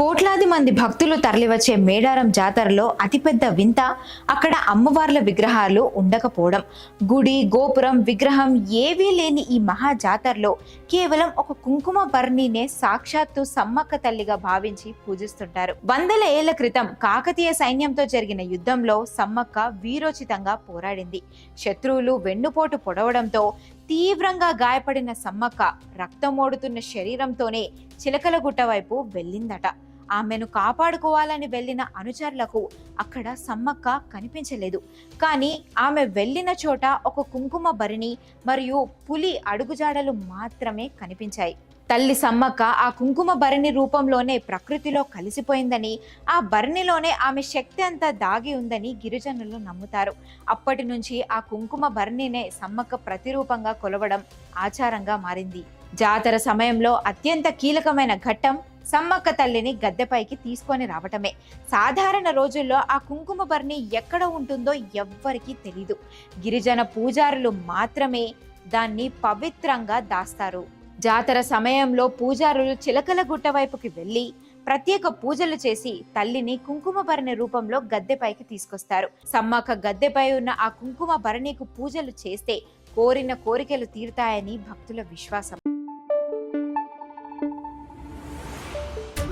కోట్లాది మంది భక్తులు తరలివచ్చే మేడారం జాతరలో అతిపెద్ద వింత అక్కడ అమ్మవార్ల విగ్రహాలు ఉండకపోవడం. గుడి గోపురం విగ్రహం ఏవీ లేని ఈ మహా జాతరలో కేవలం ఒక కుంకుమ భరణినే సాక్షాత్తు సమ్మక్క తల్లిగా భావించి పూజిస్తుంటారు. వందల ఏళ్ళ క్రితం కాకతీయ సైన్యంతో జరిగిన యుద్ధంలో సమ్మక్క వీరోచితంగా పోరాడింది. శత్రువులు వెన్నుపోటు పొడవడంతో తీవ్రంగా గాయపడిన సమ్మక్క రక్తమోడుతున్న శరీరంతోనే చిలకలగుట్ట వైపు వెళ్ళిందట. ఆమెను కాపాడుకోవాలని వెళ్ళిన అనుచరులకు అక్కడ సమ్మక్క కనిపించలేదు. కానీ ఆమె వెళ్ళిన చోట ఒక కుంకుమ భరిణి మరియు పులి అడుగుజాడలు మాత్రమే కనిపించాయి. తల్లి సమ్మక్క ఆ కుంకుమ భరిణి రూపంలోనే ప్రకృతిలో కలిసిపోయిందని ఆ భరణిలోనే ఆమె శక్తి అంతా దాగి ఉందని గిరిజనులు నమ్ముతారు. అప్పటి నుంచి ఆ కుంకుమ భరణినే సమ్మక్క ప్రతిరూపంగా కొలవడం ఆచారంగా మారింది. జాతర సమయంలో అత్యంత కీలకమైన ఘట్టం సమ్మక్క తల్లిని గద్దెపైకి తీసుకొని రావటమే. సాధారణ రోజుల్లో ఆ కుంకుమ భరణి ఎక్కడ ఉంటుందో ఎవ్వరికీ తెలీదు. గిరిజన పూజారులు మాత్రమే దాన్ని పవిత్రంగా దాస్తారు. జాతర సమయంలో పూజారులు చిలకల గుట్ట వైపుకి వెళ్ళి ప్రత్యేక పూజలు చేసి తల్లిని కుంకుమ భరణి రూపంలో గద్దెపైకి తీసుకొస్తారు. సమ్మక్క గద్దెపై ఉన్న ఆ కుంకుమ భరణికు పూజలు చేస్తే కోరిన కోరికలు తీరుతాయని భక్తుల విశ్వాసం.